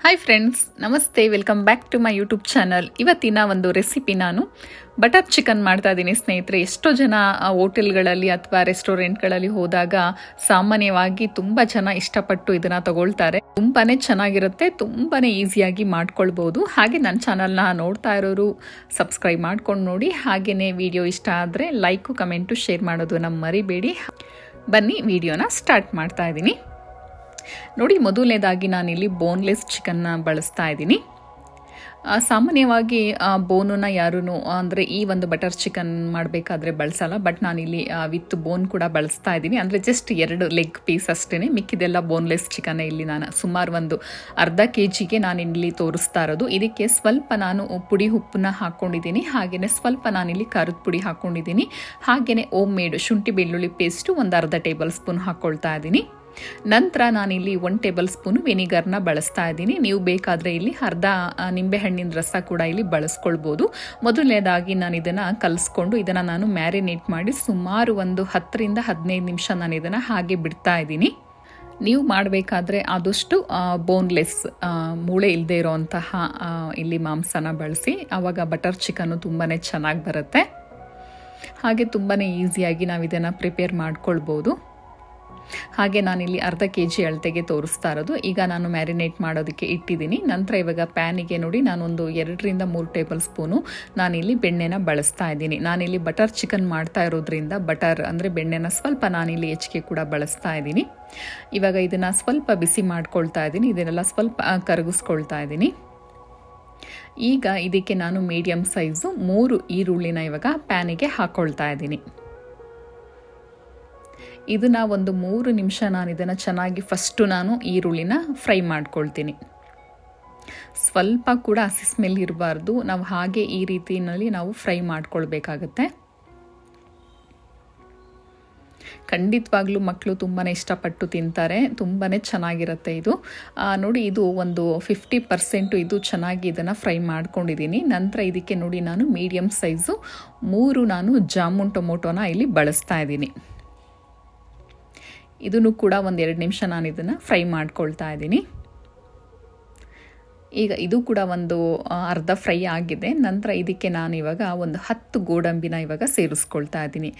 Hi friends ನಮಸ್ತೆ welcome back to my YouTube channel ಇವತ್ತಿನ ಒಂದು ರೆಸಿಪಿ ನಾನು. ಬಟರ್ ಚಿಕನ್ ಮಾಡ್ತಾ ಇದ್ದೀನಿ ಸ್ನೇಹಿತರೆ. ಎಷ್ಟೋ ಜನ ಹೋಟೆಲ್ಗಳಲ್ಲಿ ಅಥವಾ ರೆಸ್ಟೋರೆಂಟ್ಗಳಲ್ಲಿ ಹೋದಾಗ ಸಾಮಾನ್ಯವಾಗಿ ತುಂಬ ಜನ ಇಷ್ಟಪಟ್ಟು ಇದನ್ನು ತಗೊಳ್ತಾರೆ. ತುಂಬಾ ಚೆನ್ನಾಗಿರುತ್ತೆ ತುಂಬಾ ಈಸಿಯಾಗಿ ಮಾಡ್ಕೊಳ್ಬೋದು. ಹಾಗೆ ನನ್ನ ಚಾನಲ್ನ ನೋಡ್ತಾ ಇರೋರು ಸಬ್ಸ್ಕ್ರೈಬ್ ಮಾಡ್ಕೊಂಡು ನೋಡಿ. ಹಾಗೆಯೇ ವಿಡಿಯೋ ಇಷ್ಟ ಆದರೆ ಲೈಕು ಕಮೆಂಟು ಶೇರ್ ಮಾಡೋದು ನಮ್ಮ ಮರಿಬೇಡಿ. ಬನ್ನಿ ವಿಡಿಯೋನ ಸ್ಟಾರ್ಟ್ ಮಾಡ್ತಾ ಇದ್ದೀನಿ. ನೋಡಿ ಮೊದಲನೇದಾಗಿ ನಾನಿಲ್ಲಿ ಬೋನ್ಲೆಸ್ ಚಿಕನ್ನ ಬಳಸ್ತಾ ಇದ್ದೀನಿ. ಸಾಮಾನ್ಯವಾಗಿ ಬೋನನ್ನು ಯಾರೂ ಅಂದರೆ ಈ ಒಂದು ಬಟರ್ ಚಿಕನ್ ಮಾಡಬೇಕಾದ್ರೆ ಬಳಸಲ್ಲ ಬಟ್ ನಾನಿಲ್ಲಿ ವಿತ್ ಬೋನ್ ಕೂಡ ಬಳಸ್ತಾ ಇದ್ದೀನಿ. ಅಂದರೆ ಜಸ್ಟ್ ಎರಡು ಲೆಗ್ ಪೀಸ್ ಅಷ್ಟೇ ಮಿಕ್ಕಿದೆಲ್ಲ ಬೋನ್ಲೆಸ್ ಚಿಕನ್ ಇಲ್ಲಿ ನಾನು ಸುಮಾರು ಒಂದು ಅರ್ಧ ಕೆ ಜಿಗೆ ಇಲ್ಲಿ ತೋರಿಸ್ತಾ ಇರೋದು. ಇದಕ್ಕೆ ಸ್ವಲ್ಪ ನಾನು ಪುಡಿ ಉಪ್ಪನ್ನ ಹಾಕ್ಕೊಂಡಿದ್ದೀನಿ ಹಾಗೆಯೇ ಸ್ವಲ್ಪ ನಾನಿಲ್ಲಿ ಖಾರದ ಪುಡಿ ಹಾಕ್ಕೊಂಡಿದ್ದೀನಿ ಹಾಗೆಯೇ ಓಮ್ ಮೇಡ್ ಶುಂಠಿ ಬೆಳ್ಳುಳ್ಳಿ ಪೇಸ್ಟು ಒಂದು ಅರ್ಧ ಟೇಬಲ್ ಸ್ಪೂನ್ ಹಾಕ್ಕೊಳ್ತಾ ಇದ್ದೀನಿ. ನಂತರ ನಾನಿಲ್ಲಿ ಒನ್ ಟೇಬಲ್ ಸ್ಪೂನು ವೆನಿಗರ್ನ ಬಳಸ್ತಾ ಇದ್ದೀನಿ. ನೀವು ಬೇಕಾದರೆ ಇಲ್ಲಿ ಅರ್ಧ ನಿಂಬೆಹಣ್ಣಿನ ರಸ ಕೂಡ ಇಲ್ಲಿ ಬಳಸ್ಕೊಳ್ಬೋದು. ಮೊದಲನೇದಾಗಿ ನಾನು ಇದನ್ನು ಕಲಿಸ್ಕೊಂಡು ಇದನ್ನು ನಾನು ಮ್ಯಾರಿನೇಟ್ ಮಾಡಿ ಸುಮಾರು ಒಂದು ಹತ್ತರಿಂದ ಹದಿನೈದು ನಿಮಿಷ ನಾನು ಇದನ್ನು ಹಾಗೆ ಬಿಡ್ತಾ ಇದ್ದೀನಿ. ನೀವು ಮಾಡಬೇಕಾದ್ರೆ ಆದಷ್ಟು ಬೋನ್ಲೆಸ್ ಮೂಳೆ ಇಲ್ಲದೆ ಇರೋವಂತಹ ಇಲ್ಲಿ ಮಾಂಸನ ಬಳಸಿ. ಆವಾಗ ಬಟರ್ ಚಿಕನ್ನು ತುಂಬಾ ಚೆನ್ನಾಗಿ ಬರುತ್ತೆ. ಹಾಗೆ ತುಂಬಾ ಈಸಿಯಾಗಿ ನಾವು ಇದನ್ನು ಪ್ರಿಪೇರ್ ಮಾಡ್ಕೊಳ್ಬೋದು. ಹಾಗೆ ನಾನಿಲ್ಲಿ ಅರ್ಧ ಕೆ ಜಿ ಅಳತೆಗೆ ತೋರಿಸ್ತಾ ಇರೋದು. ಈಗ ನಾನು ಮ್ಯಾರಿನೇಟ್ ಮಾಡೋದಕ್ಕೆ ಇಟ್ಟಿದ್ದೀನಿ. ನಂತರ ಇವಾಗ ಪ್ಯಾನಿಗೆ ನೋಡಿ ನಾನೊಂದು ಎರಡರಿಂದ ಮೂರು ಟೇಬಲ್ ಸ್ಪೂನು ನಾನಿಲ್ಲಿ ಬೆಣ್ಣೆನ ಬಳಸ್ತಾ ಇದ್ದೀನಿ. ನಾನಿಲ್ಲಿ ಬಟರ್ ಚಿಕನ್ ಮಾಡ್ತಾ ಇರೋದ್ರಿಂದ ಬಟರ್ ಅಂದರೆ ಬೆಣ್ಣೆನ ಸ್ವಲ್ಪ ನಾನಿಲ್ಲಿ ಹೆಚ್ಚಿಗೆ ಕೂಡ ಬಳಸ್ತಾ ಇದ್ದೀನಿ. ಇವಾಗ ಇದನ್ನು ಸ್ವಲ್ಪ ಬಿಸಿ ಮಾಡ್ಕೊಳ್ತಾ ಇದ್ದೀನಿ. ಇದನ್ನೆಲ್ಲ ಸ್ವಲ್ಪ ಕರಗಿಸ್ಕೊಳ್ತಾ ಇದ್ದೀನಿ. ಈಗ ಇದಕ್ಕೆ ನಾನು ಮೀಡಿಯಮ್ ಸೈಜು ಮೂರು ಈರುಳ್ಳಿನ ಇವಾಗ ಪ್ಯಾನಿಗೆ ಹಾಕ್ಕೊಳ್ತಾ ಇದ್ದೀನಿ. ಇದನ್ನ ಒಂದು ಮೂರು ನಿಮಿಷ ನಾನು ಇದನ್ನು ಚೆನ್ನಾಗಿ ಫಸ್ಟು ನಾನು ಈರುಳ್ಳಿನ ಫ್ರೈ ಮಾಡ್ಕೊಳ್ತೀನಿ. ಸ್ವಲ್ಪ ಕೂಡ ಹಸಿ ಸ್ಮೆಲ್ ಇರಬಾರ್ದು. ನಾವು ಹಾಗೆ ಈ ರೀತಿಯಲ್ಲಿ ನಾವು ಫ್ರೈ ಮಾಡ್ಕೊಳ್ಬೇಕಾಗತ್ತೆ. ಖಂಡಿತವಾಗ್ಲೂ ಮಕ್ಕಳು ತುಂಬಾ ಇಷ್ಟಪಟ್ಟು ತಿಂತಾರೆ. ತುಂಬಾ ಚೆನ್ನಾಗಿರುತ್ತೆ ಇದು. ನೋಡಿ ಇದು ಒಂದು ಫಿಫ್ಟಿ ಪರ್ಸೆಂಟು ಇದು ಚೆನ್ನಾಗಿ ಇದನ್ನು ಫ್ರೈ ಮಾಡ್ಕೊಂಡಿದ್ದೀನಿ ನಂತರ ಇದಕ್ಕೆ ನೋಡಿ ನಾನು ಮೀಡಿಯಮ್ ಸೈಜು ಮೂರು ನಾನು ಜಾಮೂನ್ ಟೊಮೊಟೊನ ಇಲ್ಲಿ ಬಳಸ್ತಾ ಇದ್ದೀನಿ ಇದನ್ನು ಕೂಡ ಒಂದು ಎರಡು ನಿಮಿಷ ನಾನು ಇದನ್ನು ಫ್ರೈ ಮಾಡ್ಕೊಳ್ತಾ ಇದ್ದೀನಿ. ಈಗ ಇದು ಕೂಡ ಒಂದು ಅರ್ಧ ಫ್ರೈ ಆಗಿದೆ. ನಂತರ ಇದಕ್ಕೆ ನಾನು ಇವಾಗ ಒಂದು ಹತ್ತು ಗೋಡಂಬಿನ ಇವಾಗ ಸೇರಿಸ್ಕೊಳ್ತಾ ಇದ್ದೀನಿ.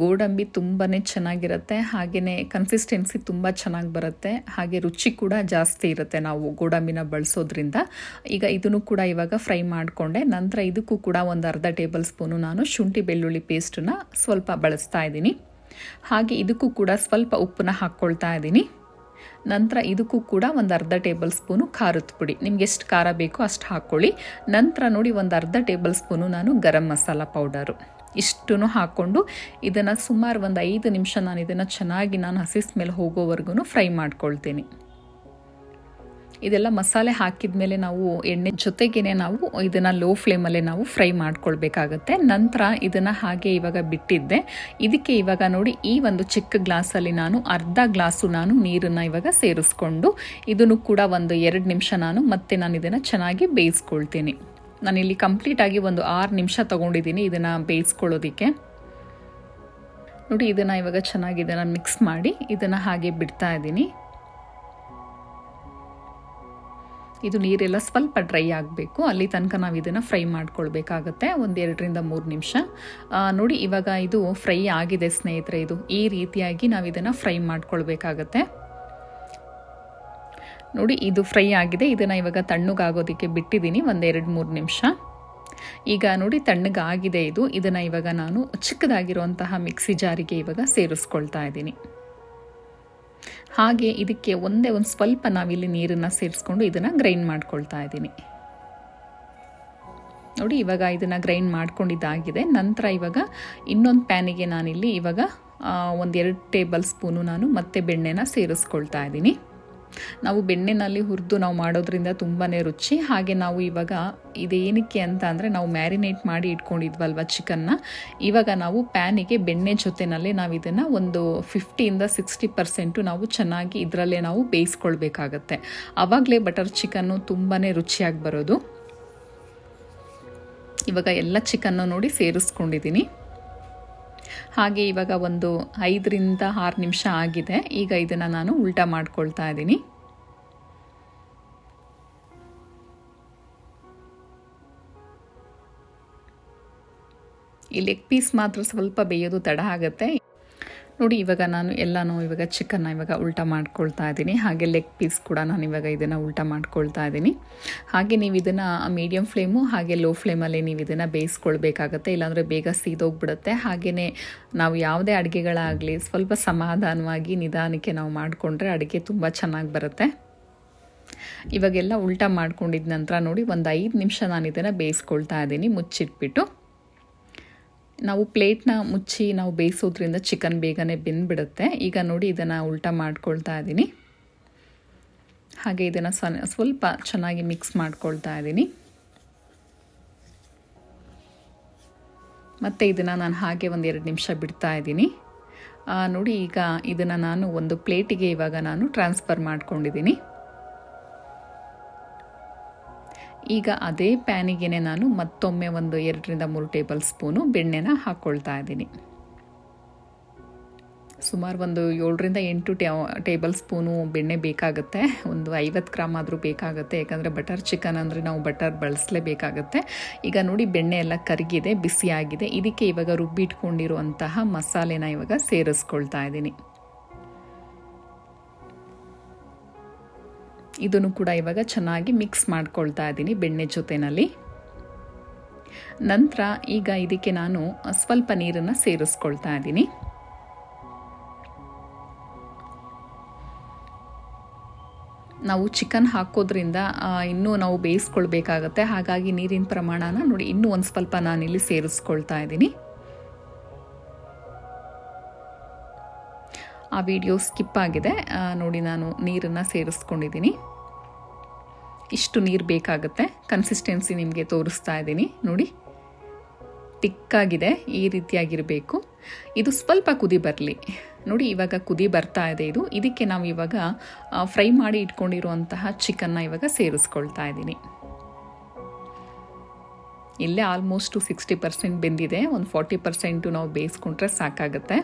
ಗೋಡಂಬಿ ತುಂಬಾ ಚೆನ್ನಾಗಿರುತ್ತೆ ಹಾಗೆಯೇ ಕನ್ಸಿಸ್ಟೆನ್ಸಿ ತುಂಬ ಚೆನ್ನಾಗಿ ಬರುತ್ತೆ, ಹಾಗೆ ರುಚಿ ಕೂಡ ಜಾಸ್ತಿ ಇರುತ್ತೆ ನಾವು ಗೋಡಂಬಿನ ಬಳಸೋದ್ರಿಂದ. ಈಗ ಇದನ್ನು ಕೂಡ ಇವಾಗ ಫ್ರೈ ಮಾಡಿಕೊಂಡೆ. ನಂತರ ಇದಕ್ಕೂ ಕೂಡ ಒಂದು ಅರ್ಧ ಟೇಬಲ್ ಸ್ಪೂನು ನಾನು ಶುಂಠಿ ಬೆಳ್ಳುಳ್ಳಿ ಪೇಸ್ಟನ್ನ ಸ್ವಲ್ಪ ಬಳಸ್ತಾ ಇದ್ದೀನಿ. ಹಾಗೆ ಇದಕ್ಕೂ ಕೂಡ ಸ್ವಲ್ಪ ಉಪ್ಪನ್ನ ಹಾಕ್ಕೊಳ್ತಾ ಇದ್ದೀನಿ. ನಂತರ ಇದಕ್ಕೂ ಕೂಡ ಒಂದು ಅರ್ಧ ಟೇಬಲ್ ಸ್ಪೂನು ಖಾರದ ಪುಡಿ. ನಿಮ್ಗೆ ಎಷ್ಟು ಖಾರ ಬೇಕೋ ಅಷ್ಟು ಹಾಕ್ಕೊಳ್ಳಿ ನಂತರ ನೋಡಿ ಒಂದು ಅರ್ಧ ಟೇಬಲ್ ಸ್ಪೂನು ನಾನು ಗರಂ ಮಸಾಲ ಪೌಡರು. ಇಷ್ಟೂ ಹಾಕ್ಕೊಂಡು ಇದನ್ನು ಸುಮಾರು ಒಂದು ಐದು ನಿಮಿಷ ನಾನು ಇದನ್ನು ಚೆನ್ನಾಗಿ ನಾನು ಹಸಿ ಮೇಲೆ ಹೋಗೋವರೆಗೂ ಫ್ರೈ ಮಾಡ್ಕೊಳ್ತೀನಿ. ಇದೆಲ್ಲ ಮಸಾಲೆ ಹಾಕಿದ ಮೇಲೆ ನಾವು ಎಣ್ಣೆ ಜೊತೆಗೇನೆ ನಾವು ಇದನ್ನು ಲೋ ಫ್ಲೇಮಲ್ಲೇ ನಾವು ಫ್ರೈ ಮಾಡ್ಕೊಳ್ಬೇಕಾಗತ್ತೆ. ನಂತರ ಇದನ್ನು ಹಾಗೆ ಇವಾಗ ಬಿಟ್ಟಿದ್ದೆ. ಇದಕ್ಕೆ ಇವಾಗ ನೋಡಿ ಈ ಒಂದು ಚಿಕ್ಕ ಗ್ಲಾಸಲ್ಲಿ ನಾನು ಅರ್ಧ ಗ್ಲಾಸು ನಾನು ನೀರನ್ನು ಇವಾಗ ಸೇರಿಸ್ಕೊಂಡು ಇದನ್ನು ಕೂಡ ಒಂದು ಎರಡು ನಿಮಿಷ ನಾನು ಮತ್ತೆ ನಾನು ಇದನ್ನು ಚೆನ್ನಾಗಿ ಬೇಯಿಸ್ಕೊಳ್ತೀನಿ. ನಾನಿಲ್ಲಿ ಕಂಪ್ಲೀಟಾಗಿ ಒಂದು ಆರು ನಿಮಿಷ ತೊಗೊಂಡಿದ್ದೀನಿ ಇದನ್ನು ಬೇಯಿಸ್ಕೊಳ್ಳೋದಕ್ಕೆ. ನೋಡಿ ಇದನ್ನು ಇವಾಗ ಚೆನ್ನಾಗಿ ಇದನ್ನು ಮಿಕ್ಸ್ ಮಾಡಿ ಇದನ್ನು ಹಾಗೆ ಬಿಡ್ತಾ ಇದ್ದೀನಿ. ಇದು ನೀರೆಲ್ಲ ಸ್ವಲ್ಪ ಡ್ರೈ ಆಗಬೇಕು. ಅಲ್ಲಿ ತನಕ ನಾವು ಇದನ್ನು ಫ್ರೈ ಮಾಡ್ಕೊಳ್ಬೇಕಾಗತ್ತೆ. ಒಂದು ಎರಡರಿಂದ ಮೂರು ನಿಮಿಷ. ನೋಡಿ, ಇವಾಗ ಇದು ಫ್ರೈ ಆಗಿದೆ ಸ್ನೇಹಿತರೆ. ಇದು ಈ ರೀತಿಯಾಗಿ ನಾವು ಇದನ್ನು ಫ್ರೈ ಮಾಡ್ಕೊಳ್ಬೇಕಾಗತ್ತೆ. ನೋಡಿ, ಇದು ಫ್ರೈ ಆಗಿದೆ. ಇದನ್ನು ಇವಾಗ ತಣ್ಣಗಾಗೋದಕ್ಕೆ ಬಿಟ್ಟಿದ್ದೀನಿ ಒಂದು ಎರಡು ಮೂರು ನಿಮಿಷ. ಈಗ ನೋಡಿ, ತಣ್ಣಗಾಗಿದೆ ಇದು. ಇದನ್ನು ಇವಾಗ ನಾನು ಚಿಕ್ಕದಾಗಿರುವಂತಹ ಮಿಕ್ಸಿ ಜಾರಿಗೆ ಇವಾಗ ಸೇರಿಸ್ಕೊಳ್ತಾ ಇದ್ದೀನಿ. ಹಾಗೆ ಇದಕ್ಕೆ ಒಂದೇ ಒಂದು ಸ್ವಲ್ಪ ನಾವಿಲ್ಲಿ ನೀರನ್ನು ಸೇರಿಸ್ಕೊಂಡು ಇದನ್ನು ಗ್ರೈಂಡ್ ಮಾಡ್ಕೊಳ್ತಾ ಇದ್ದೀನಿ. ನೋಡಿ, ಇವಾಗ ಇದನ್ನು ಗ್ರೈಂಡ್ ಮಾಡ್ಕೊಂಡಿದ್ದಾಗಿದೆ. ನಂತರ ಇವಾಗ ಇನ್ನೊಂದು ಪ್ಯಾನಿಗೆ ನಾನಿಲ್ಲಿ ಇವಾಗ ಒಂದೆರಡು ಟೇಬಲ್ ಸ್ಪೂನು ನಾನು ಮತ್ತೆ ಬೆಣ್ಣೆನ ಸೇರಿಸ್ಕೊಳ್ತಾ ಇದ್ದೀನಿ. ನಾವು ಬೆಣ್ಣೆನಲ್ಲಿ ಹುರಿದು ನಾವು ಮಾಡೋದ್ರಿಂದ ತುಂಬಾ ರುಚಿ. ಹಾಗೆ ನಾವು ಇವಾಗ ಇದೇನಕ್ಕೆ ಅಂತ ಅಂದರೆ ನಾವು ಮ್ಯಾರಿನೇಟ್ ಮಾಡಿ ಇಟ್ಕೊಂಡಿದ್ವಲ್ವ ಚಿಕನ್ನ. ಇವಾಗ ನಾವು ಪ್ಯಾನಿಗೆ ಬೆಣ್ಣೆ ಜೊತೆನಲ್ಲಿ ನಾವು ಇದನ್ನು ಒಂದು ಫಿಫ್ಟಿಯಿಂದ ಸಿಕ್ಸ್ಟಿ ಪರ್ಸೆಂಟು ನಾವು ಚೆನ್ನಾಗಿ ಇದರಲ್ಲೇ ನಾವು ಬೇಯಿಸ್ಕೊಳ್ಬೇಕಾಗತ್ತೆ. ಆವಾಗಲೇ ಬಟರ್ ಚಿಕನ್ನು ತುಂಬಾ ರುಚಿಯಾಗಿ ಬರೋದು. ಇವಾಗ ಎಲ್ಲ ಚಿಕನ್ನು ನೋಡಿ ಸೇರಿಸ್ಕೊಂಡಿದ್ದೀನಿ ಹಾಗೆ ಇವಾಗ ಒಂದು ಐದರಿಂದ ಆರು ನಿಮಿಷ ಆಗಿದೆ. ಈಗ ಇದನ್ನು ನಾನು ಉಲ್ಟಾ ಮಾಡ್ಕೊಳ್ತಾ ಇದ್ದೀನಿ ಈ ಲೆಗ್ ಪೀಸ್ ಮಾತ್ರ ಸ್ವಲ್ಪ ಬೇಯೋದು ತಡ ಆಗುತ್ತೆ. ನೋಡಿ, ಇವಾಗ ನಾನು ಎಲ್ಲನೂ ಇವಾಗ ಚಿಕನ್ನ ಇವಾಗ ಉಲ್ಟ ಮಾಡ್ಕೊಳ್ತಾ ಇದ್ದೀನಿ. ಹಾಗೆ ಲೆಗ್ ಪೀಸ್ ಕೂಡ ನಾನು ಇವಾಗ ಇದನ್ನು ಉಲ್ಟ ಮಾಡ್ಕೊಳ್ತಾ ಇದ್ದೀನಿ. ಹಾಗೆ ನೀವು ಇದನ್ನು ಮೀಡಿಯಮ್ ಫ್ಲೇಮು ಹಾಗೆ ಲೋ ಫ್ಲೇಮಲ್ಲಿ ನೀವು ಇದನ್ನು ಬೇಯಿಸ್ಕೊಳ್ಬೇಕಾಗತ್ತೆ. ಇಲ್ಲಾಂದರೆ ಬೇಗ ಸೀದೋಗ್ಬಿಡುತ್ತೆ. ಹಾಗೆಯೇ ನಾವು ಯಾವುದೇ ಅಡುಗೆಗಳಾಗಲಿ ಸ್ವಲ್ಪ ಸಮಾಧಾನವಾಗಿ ನಿಧಾನಕ್ಕೆ ನಾವು ಮಾಡಿಕೊಂಡ್ರೆ ಅಡುಗೆ ತುಂಬ ಚೆನ್ನಾಗಿ ಬರುತ್ತೆ. ಇವಾಗೆಲ್ಲ ಉಲ್ಟ ಮಾಡ್ಕೊಂಡಿದ ನಂತರ ನೋಡಿ, ಒಂದು ಐದು ನಿಮಿಷ ನಾನು ಇದನ್ನು ಬೇಯಿಸ್ಕೊಳ್ತಾ ಇದ್ದೀನಿ, ಮುಚ್ಚಿಟ್ಬಿಟ್ಟು. ನಾವು ಪ್ಲೇಟ್ನ ಮುಚ್ಚಿ ನಾವು ಬೇಯಿಸೋದ್ರಿಂದ ಚಿಕನ್ ಬೇಗನೆ ಬೆಂದ್ಬಿಡುತ್ತೆ. ಈಗ ನೋಡಿ ಇದನ್ನು ಉಲ್ಟಾ ಮಾಡ್ಕೊಳ್ತಾ ಇದ್ದೀನಿ ಹಾಗೆ ಇದನ್ನು ಸ್ವಲ್ಪ ಚೆನ್ನಾಗಿ ಮಿಕ್ಸ್ ಮಾಡ್ಕೊಳ್ತಾ ಇದ್ದೀನಿ ಮತ್ತು ಇದನ್ನು ನಾನು ಹಾಗೆ ಒಂದು ಎರಡು ನಿಮಿಷ ಬಿಡ್ತಾ ಇದ್ದೀನಿ ನೋಡಿ ಈಗ ಇದನ್ನು ನಾನು ಒಂದು ಪ್ಲೇಟಿಗೆ ಇವಾಗ ನಾನು ಟ್ರಾನ್ಸ್ಫರ್ ಮಾಡ್ಕೊಂಡಿದ್ದೀನಿ ಈಗ ಅದೇ ಪ್ಯಾನಿಗೆ ನಾನು ಮತ್ತೊಮ್ಮೆ ಒಂದು ಎರಡರಿಂದ ಮೂರು ಟೇಬಲ್ ಸ್ಪೂನು ಬೆಣ್ಣೆನ ಹಾಕ್ಕೊಳ್ತಾ ಇದ್ದೀನಿ. ಸುಮಾರು ಒಂದು ಏಳರಿಂದ ಎಂಟು ಟೇಬಲ್ ಸ್ಪೂನು ಬೆಣ್ಣೆ ಬೇಕಾಗುತ್ತೆ. ಒಂದು ಐವತ್ತು ಗ್ರಾಮ್ ಆದರೂ ಬೇಕಾಗುತ್ತೆ. ಯಾಕಂದರೆ ಬಟರ್ ಚಿಕನ್ ಅಂದರೆ ನಾವು ಬಟರ್ ಬಳಸಲೇಬೇಕಾಗತ್ತೆ. ಈಗ ನೋಡಿ ಬೆಣ್ಣೆ ಎಲ್ಲ ಕರಗಿದೆ, ಬಿಸಿಯಾಗಿದೆ. ಇದಕ್ಕೆ ಇವಾಗ ರುಬ್ಬಿಟ್ಕೊಂಡಿರುವಂತಹ ಮಸಾಲೆನ ಇವಾಗ ಸೇರಿಸ್ಕೊಳ್ತಾ ಇದ್ದೀನಿ. ಇದನ್ನು ಕೂಡ ಇವಾಗ ಚೆನ್ನಾಗಿ ಮಿಕ್ಸ್ ಮಾಡ್ಕೊಳ್ತಾ ಇದ್ದೀನಿ ಬೆಣ್ಣೆ ಜೊತೆಯಲ್ಲಿ ನಂತರ ಈಗ ಇದಕ್ಕೆ ನಾನು ಸ್ವಲ್ಪ ನೀರನ್ನು ಸೇರಿಸ್ಕೊಳ್ತಾ ಇದ್ದೀನಿ. ನಾವು ಚಿಕನ್ ಹಾಕೋದ್ರಿಂದ ಇನ್ನೂ ನಾವು ಬೇಯಿಸ್ಕೊಳ್ಬೇಕಾಗತ್ತೆ. ಹಾಗಾಗಿ ನೀರಿನ ಪ್ರಮಾಣನ ನೋಡಿ, ಇನ್ನೂ ಒಂದು ಸ್ವಲ್ಪ ನಾನಿಲ್ಲಿ ಸೇರಿಸ್ಕೊಳ್ತಾ ಇದ್ದೀನಿ. ಆ ವಿಡಿಯೋ ಸ್ಕಿಪ್ ಆಗಿದೆ. ನೋಡಿ ನಾನು ನೀರನ್ನು ಸೇರಿಸ್ಕೊಂಡಿದ್ದೀನಿ. ಇಷ್ಟು ನೀರು ಬೇಕಾಗುತ್ತೆ. ಕನ್ಸಿಸ್ಟೆನ್ಸಿ ನಿಮಗೆ ತೋರಿಸ್ತಾ ಇದ್ದೀನಿ. ನೋಡಿ, ತಿಕ್ಕಾಗಿದೆ, ಈ ರೀತಿಯಾಗಿರಬೇಕು. ಇದು ಸ್ವಲ್ಪ ಕುದಿ ಬರಲಿ. ನೋಡಿ, ಇವಾಗ ಕುದಿ ಬರ್ತಾ ಇದೆ ಇದು. ಇದಕ್ಕೆ ನಾವು ಇವಾಗ ಫ್ರೈ ಮಾಡಿ ಇಟ್ಕೊಂಡಿರುವಂತಹ ಚಿಕನ್ನ ಇವಾಗ ಸೇರಿಸ್ಕೊಳ್ತಾ ಇದ್ದೀನಿ. ಇಲ್ಲೇ ಆಲ್ಮೋಸ್ಟು ಸಿಕ್ಸ್ಟಿ ಪರ್ಸೆಂಟ್ ಬೆಂದಿದೆ. ಒಂದು ಫಾರ್ಟಿ ಪರ್ಸೆಂಟು ನಾವು ಬೇಯಿಸ್ಕೊಂಡ್ರೆ ಸಾಕಾಗುತ್ತೆ.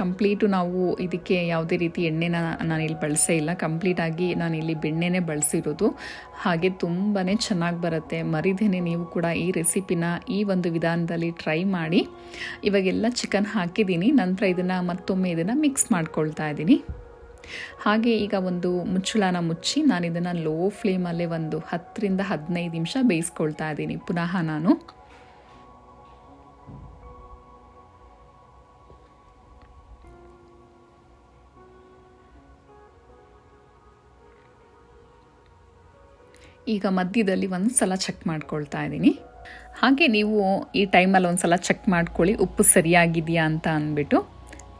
ಕಂಪ್ಲೀಟು ನಾವು ಇದಕ್ಕೆ ಯಾವುದೇ ರೀತಿ ಎಣ್ಣೆನ ಇಲ್ಲಿ ಬಳಸೇ ಇಲ್ಲ. ಕಂಪ್ಲೀಟಾಗಿ ಇಲ್ಲಿ ಬೆಣ್ಣೆನೇ ಬಳಸಿರೋದು. ಹಾಗೆ ತುಂಬಾ ಚೆನ್ನಾಗಿ ಬರುತ್ತೆ. ಮರಿದೇನೆ ನೀವು ಕೂಡ ಈ ರೆಸಿಪಿನ ಈ ಒಂದು ವಿಧಾನದಲ್ಲಿ ಟ್ರೈ ಮಾಡಿ. ಇವಾಗೆಲ್ಲ ಚಿಕನ್ ಹಾಕಿದ್ದೀನಿ. ನಂತರ ಇದನ್ನು ಮತ್ತೊಮ್ಮೆ ಇದನ್ನು ಮಿಕ್ಸ್ ಮಾಡ್ಕೊಳ್ತಾ ಇದ್ದೀನಿ. ಹಾಗೆ ಈಗ ಒಂದು ಮುಚ್ಚಳನ ಮುಚ್ಚಿ ನಾನು ಇದನ್ನು ಲೋ ಫ್ಲೇಮಲ್ಲೇ ಒಂದು ಹತ್ತರಿಂದ ಹದಿನೈದು ನಿಮಿಷ ಬೇಯಿಸ್ಕೊಳ್ತಾ ಇದ್ದೀನಿ. ಪುನಃ ನಾನು. ಈಗ ಮಧ್ಯದಲ್ಲಿ ಒಂದು ಸಲ ಚೆಕ್ ಮಾಡ್ಕೊಳ್ತಾ ಇದ್ದೀನಿ. ಹಾಗೆ ನೀವು ಈ ಟೈಮಲ್ಲಿ ಒಂದು ಸಲ ಚೆಕ್ ಮಾಡ್ಕೊಳ್ಳಿ, ಉಪ್ಪು ಸರಿಯಾಗಿದೆಯಾ ಅಂತ ಅಂದ್ಬಿಟ್ಟು.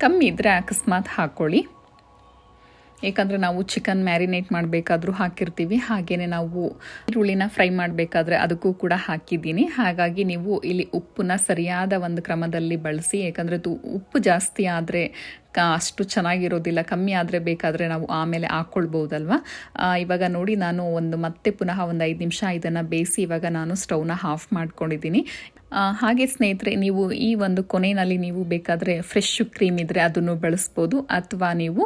ಕಮ್ಮಿ ಇದ್ದರೆ ಅಕಸ್ಮಾತ್ ಹಾಕ್ಕೊಳ್ಳಿ. ಏಕೆಂದರೆ ನಾವು ಚಿಕನ್ ಮ್ಯಾರಿನೇಟ್ ಮಾಡಬೇಕಾದ್ರೂ ಹಾಕಿರ್ತೀವಿ. ಹಾಗೆಯೇ ನಾವು ಈರುಳ್ಳಿನ ಫ್ರೈ ಮಾಡಬೇಕಾದ್ರೆ ಅದಕ್ಕೂ ಕೂಡ ಹಾಕಿದ್ದೀನಿ. ಹಾಗಾಗಿ ನೀವು ಇಲ್ಲಿ ಉಪ್ಪನ್ನ ಸರಿಯಾದ ಒಂದು ಕ್ರಮದಲ್ಲಿ ಬಳಸಿ ಯಾಕಂದರೆ ಉಪ್ಪು ಜಾಸ್ತಿ ಆದರೆ ಅಷ್ಟು ಚೆನ್ನಾಗಿರೋದಿಲ್ಲ, ಕಮ್ಮಿ ಆದರೆ ಬೇಕಾದರೆ ನಾವು ಆಮೇಲೆ ಹಾಕ್ಕೊಳ್ಬೋದಲ್ವ ಇವಾಗ ನೋಡಿ ನಾನು ಒಂದು ಮತ್ತೆ ಪುನಃ ಒಂದು ಐದು ನಿಮಿಷ ಇದನ್ನು ಬೇಯಿಸಿ ಇವಾಗ ನಾನು ಸ್ಟವ್ನ ಆಫ್ ಮಾಡ್ಕೊಂಡಿದ್ದೀನಿ. ಹಾಗೆ ಸ್ನೇಹಿತರೆ, ನೀವು ಈ ಒಂದು ಕೊನೆಯಲ್ಲಿ ನೀವು ಬೇಕಾದರೆ ಫ್ರೆಶ್ ಕ್ರೀಮ್ ಇದ್ದರೆ ಅದನ್ನು ಬಳಸ್ಬೋದು. ಅಥವಾ ನೀವು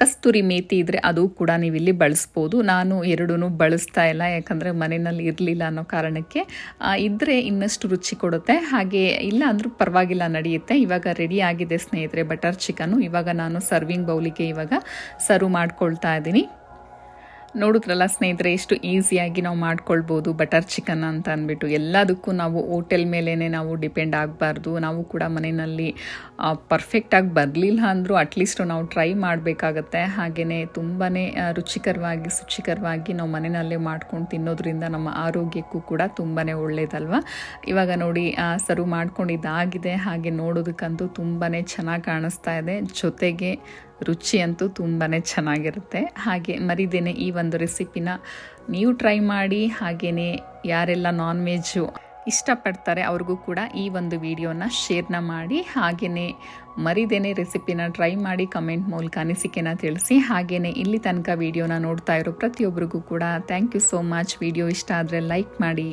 ಕಸ್ತೂರಿ ಮೇತಿ ಇದ್ದರೆ ಅದು ಕೂಡ ನೀವು ಇಲ್ಲಿ ಬಳಸ್ಬೋದು. ನಾನು ಎರಡೂ ಬಳಸ್ತಾ ಇಲ್ಲ, ಯಾಕಂದರೆ ಮನೆಯಲ್ಲಿ ಇರಲಿಲ್ಲ ಅನ್ನೋ ಕಾರಣಕ್ಕೆ. ಇದ್ದರೆ ಇನ್ನಷ್ಟು ರುಚಿ ಕೊಡುತ್ತೆ. ಹಾಗೆ ಇಲ್ಲ ಅಂದರೂ ಪರವಾಗಿಲ್ಲ, ನಡೆಯುತ್ತೆ. ಇವಾಗ ರೆಡಿ ಆಗಿದೆ ಸ್ನೇಹಿತರೆ, ಬಟರ್ ಚಿಕನ್ನು ಇವಾಗ ನಾನು ಸರ್ವಿಂಗ್ ಬೌಲಿಗೆ ಇವಾಗ ಸರ್ವ್ ಮಾಡ್ಕೊಳ್ತಾ ಇದ್ದೀನಿ. ನೋಡಿದ್ರಲ್ಲ ಸ್ನೇಹಿತರೆ ಎಷ್ಟು ಈಸಿಯಾಗಿ ನಾವು ಮಾಡ್ಕೊಳ್ಬೋದು ಬಟರ್ ಚಿಕನ್ ಅಂತ ಅಂದ್ಬಿಟ್ಟು. ಎಲ್ಲದಕ್ಕೂ ನಾವು ಓಟೆಲ್ ಮೇಲೇ ನಾವು ಡಿಪೆಂಡ್ ಆಗಬಾರ್ದು. ನಾವು ಕೂಡ ಮನೆಯಲ್ಲಿ ಪರ್ಫೆಕ್ಟಾಗಿ ಬರಲಿಲ್ಲ ಅಂದರೂ ಅಟ್ಲೀಸ್ಟು ನಾವು ಟ್ರೈ ಮಾಡಬೇಕಾಗತ್ತೆ. ಹಾಗೆಯೇ ತುಂಬಾ ರುಚಿಕರವಾಗಿ, ಶುಚಿಕರವಾಗಿ ನಾವು ಮನೆಯಲ್ಲೇ ಮಾಡ್ಕೊಂಡು ತಿನ್ನೋದ್ರಿಂದ ನಮ್ಮ ಆರೋಗ್ಯಕ್ಕೂ ಕೂಡ ತುಂಬಾ ಒಳ್ಳೆಯದಲ್ವ ಇವಾಗ ನೋಡಿ ಸರ್ವ್ ಮಾಡ್ಕೊಂಡಿದ್ದಾಗಿದೆ. ಹಾಗೆ ನೋಡೋದಕ್ಕಂತೂ ತುಂಬಾ ಚೆನ್ನಾಗಿ ಕಾಣಿಸ್ತಾ ಇದೆ. ಜೊತೆಗೆ ರುಚಿ ಅಂತೂ ತುಂಬಾ ಚೆನ್ನಾಗಿರುತ್ತೆ. ಹಾಗೆ ಮರಿದೇನೆ ಈ ಒಂದು ರೆಸಿಪಿನ ನೀವು ಟ್ರೈ ಮಾಡಿ ಹಾಗೆಯೇ ಯಾರೆಲ್ಲ ನಾನ್ ವೆಜ್ಜು ಇಷ್ಟಪಡ್ತಾರೆ ಅವ್ರಿಗೂ ಕೂಡ ಈ ಒಂದು ವಿಡಿಯೋನ ಶೇರ್ನ ಮಾಡಿ ಹಾಗೆಯೇ ಮರಿದೇನೆ ರೆಸಿಪಿನ ಟ್ರೈ ಮಾಡಿ ಕಮೆಂಟ್ ಮೂಲಕ ಅನಿಸಿಕೆನ ತಿಳಿಸಿ ಹಾಗೆಯೇ ಇಲ್ಲಿ ತನಕ ವಿಡಿಯೋನ ನೋಡ್ತಾ ಇರೋ ಪ್ರತಿಯೊಬ್ಬರಿಗೂ ಕೂಡ thank you so much video ಇಷ್ಟ ಆದರೆ ಲೈಕ್ ಮಾಡಿ.